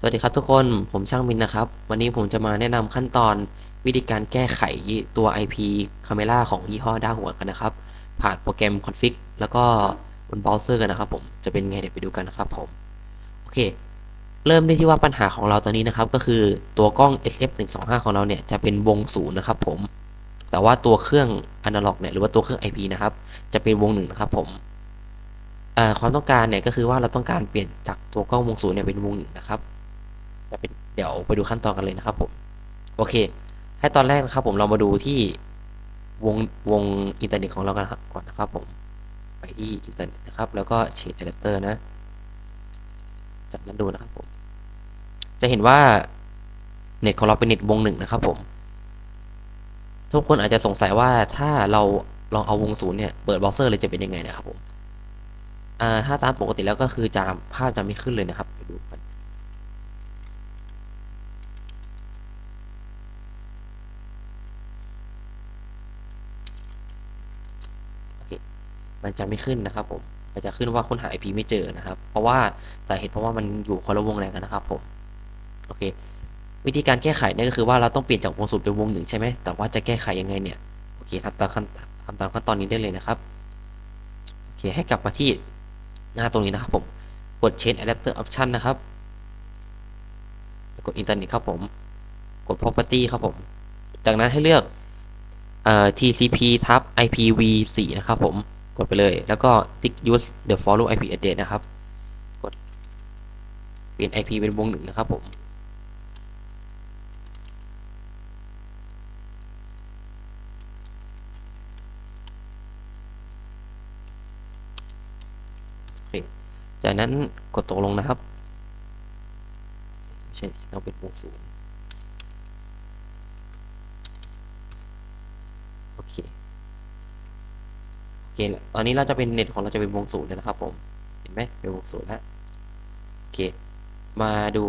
สวัสดีครับทุกคน ผมช่างมินนะครับ วันนี้ผมจะมาแนะนำขั้นตอนวิธีการแก้ไขตัว IP Camera ของยี่ห้อด้าหัวกันนะครับ ผ่านโปรแกรม config แล้วก็บนเบราว์เซอร์กันนะครับผม จะเป็นไงเดี๋ยวไปดูกันนะครับผม โอเค เริ่มด้วยที่ว่าปัญหาของเราตอนนี้นะครับ ก็คือตัวกล้อง SF125 ของเราเนี่ยจะเป็นวงศูนย์นะครับผม แต่ว่าตัวเครื่องอนาล็อกเนี่ยหรือว่าตัวเครื่อง IP นะครับ จะเป็นวงหนึ่งนะครับผมความต้องการเนี่ยก็คือว่าเราต้องการเปลี่ยนจากตัวกล้องวงศูนย์เนี่ยเป็นวงหนึ่งนะครับ จะเป็นเดี๋ยวไปดูขั้นตอนกันเลยนะครับผมโอเค ให้ตอนแรกนะครับ ผมเรามาดูที่วงวงอินเทอร์เน็ตของเรากันก่อนนะครับ ผม ไปที่อินเทอร์เน็ตนะครับ แล้วก็เชดอะแดปเตอร์นะ จากนั้นดูนะครับผม จะเห็นว่าเน็ตของเราเป็นเน็ตวงหนึ่งนะครับ ผม ทุกคนอาจจะสงสัยว่าถ้าเราลองเอาวงศูนย์เนี่ยเปิดเบราว์เซอร์เลยจะเป็นยังไงนะครับผมอ่าถ้าตามปกติแล้วก็คือจะภาพจะไม่ขึ้นเลยนะครับ ไปดูกั มันจะไม่ขึ้นนะครับผมมันจะขึ้นว่าค้นหา IP ไม่เจอนะครับ เพราะว่าสาเหตุเพราะว่ามันอยู่คนละวงแรงกันนะครับผมโอเค วิธีการแก้ไขเนี่ยก็คือว่าเราต้องเปลี่ยนจากวงศูนย์เป็นวงหนึ่งใช่ไหมแต่ว่าจะแก้ไขยังไงเนี่ยโอเคทำตามขั้นทำตามขั้นตอนนี้ได้เลยนะครับโอเคให้กลับมาที่หน้าตรงนี้นะครับผมกด change adapter option นะครับกด internet ครับผมกด property ครับผม จากนั้นให้เลือกเอ่อ TCP ทับ IPv4 นะครับผม กดไปเลย แล้วก็ tick use the follow IP address นะครับ กดเปลี่ยน IP เป็นวงหนึ่งนะครับผมโอเคจากนั้นกดตกลงนะครับไม่ใช่ต้องเป็นวงศูนย์โอเค คตอนนี้เราจะเป็นเน็ตของเราจะเป็นวงศูนย์แล้วนะครับ ผม เห็นไหมเป็นวงศูนย์แล้วโอเค มาดู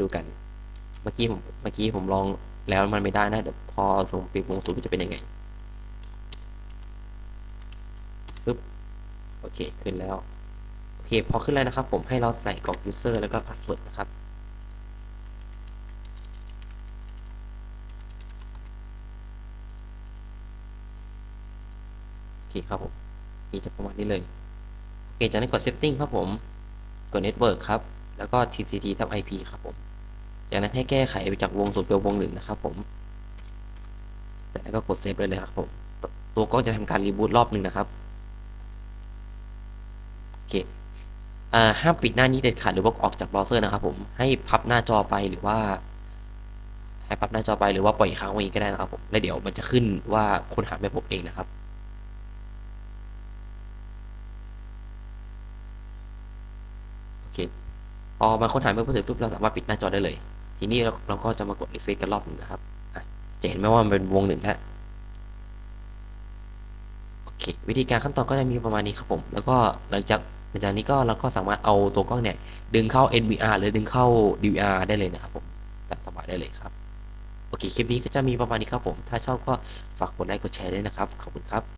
ดูกัน เมื่อกี้ผมเมื่อกี้ผมลองแล้วมันไม่ได้นะเดี๋ยวพอผมปิดวงศูนย์มันจะเป็นยังไงปึ๊บโอเค ขึ้นแล้ว โอเค พอขึ้นแล้วนะครับ ผมให้เราใส่กรอก user แล้วก็ password นะครับ เคครับผมนี่จะประมาณนี้เลย โอเค จากนั้นกด setting ครับผม กด network ครับ แล้วก็ tct ทับ ip ครับผม จากนั้นให้แก้ไขไปจากวงศูนย์เป็นวงหนึ่งนะครับผม จากนั้นก็กด save เลยเลยครับผม ตัวก็จะทำการรีบูตรอบหนึ่งนะครับ โอเคอ่าห้ามปิดหน้านี้เด็ดขาดหรือว่าออกจากเบราว์เซอร์นะครับ ผม ให้พับหน้าจอไปหรือว่า ให้พับหน้าจอไปหรือว่าปล่อยค้างไว้ก็ได้นะครับผม แล้วเดี๋ยวมันจะขึ้นว่าคนหาไม่พบเองนะครับ เค พอมาค้นหาไม่พบเสร็จปุ๊บเราสามารถปิดหน้าจอได้เลย ทีนี้เราก็จะมากดรีเฟรชกันรอบหนึ่งนะครับ จะเห็นไหมว่ามันเป็นวงหนึ่งแล้วโอเค วิธีการขั้นตอนก็จะมีประมาณนี้ครับผม แล้วก็หลังจากหลังจากนี้ก็เราก็สามารถเอาตัวกล้องเนี่ยดึงเข้า NVR หรือดึงเข้า DVR ได้เลยนะครับผมตามสบายได้เลยครับ โอเค คลิปนี้ก็จะมีประมาณนี้ครับผม ถ้าชอบก็ฝากกดไลค์กดแชร์ด้วยนะครับ ขอบคุณครับ